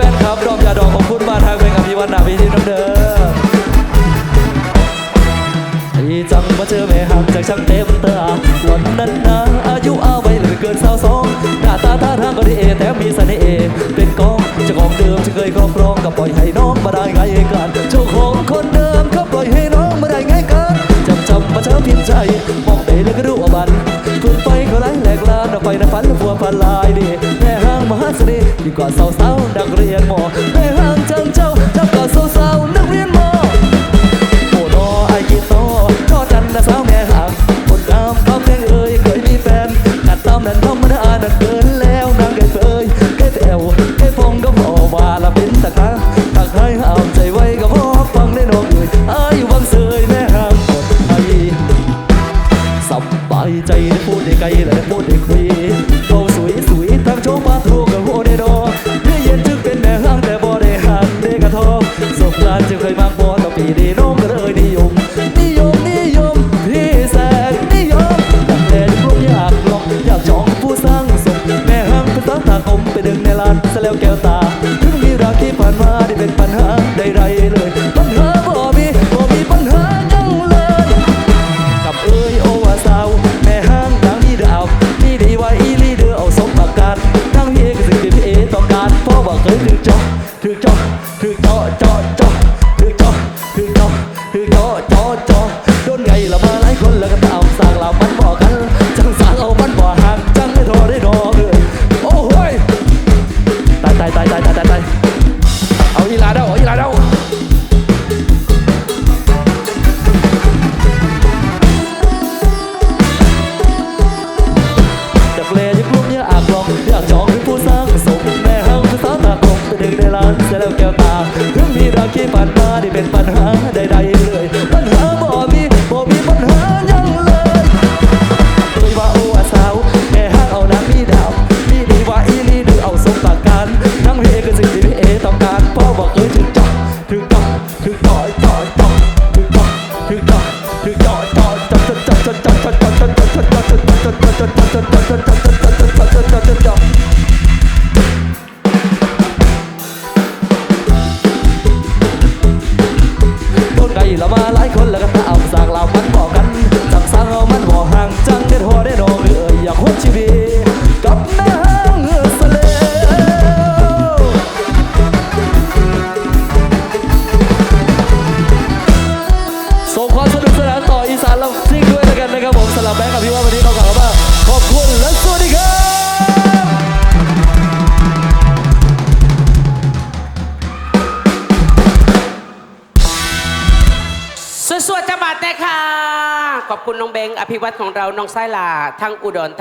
แฟนครับดอมยาดองของคุณมาทางเพลงอภิวัฒนาพิที่น้ำเดิมอีจังมาเจอแม่หักจากช่างเต็มตาหล่อนนั้นนะอายุเอาไว้เหลือเกินสาวสองหน้าตาท่าทางก็ดีเอแถมมีเสน่ห์เป็นกองจะกองเดิมจะเคยครอบครองก็ปล่อยให้น้องมาได้ไงกันเจ้าของคนเดิมก็ปล่อยให้น้องมาได้ไงกันจำจำมาเช้าพิมใจมองไปแล้วก็รู้ว่าบันเพื่นไปก็ไร้แหลกลานไปนะฝันหัวพันลายดีแมหาเสน่ห์ที่กว่าสาวๆดักเรียนหมอ พอต่อปีดีน้อก็เลยนิยม นิยมนิยมพี่แสงนิยมดังแดรุอยากลงอยากจองผู้สร้างสมแม่ห้ามเนตาคมไปดึงในลานสแล้วแกวตา ถึงมีรักที่ผ่านมาได้เป็นปัญหาใดๆเลยปัญหาบ่มีบ่มีปัญหาจังเลย กับเอ้ยาวแม่ห้างดังนี่ดาวนี่ดีวอีลีเดืเอาสมปรกาศทั้งเฮก็สิ่งที่พี่เอต้อการพ่อบอกเคยถึงจอง sẽ làm kêu tà hướng me ra khi ละมาหลายคนแล้วก็ตาเอาสากเรามัน สวดๆจะบาดแต่ค่ะ ขอบคุณน้องเบงอภิวัตของเรา น้องไส้ลาทั้งอุดรธา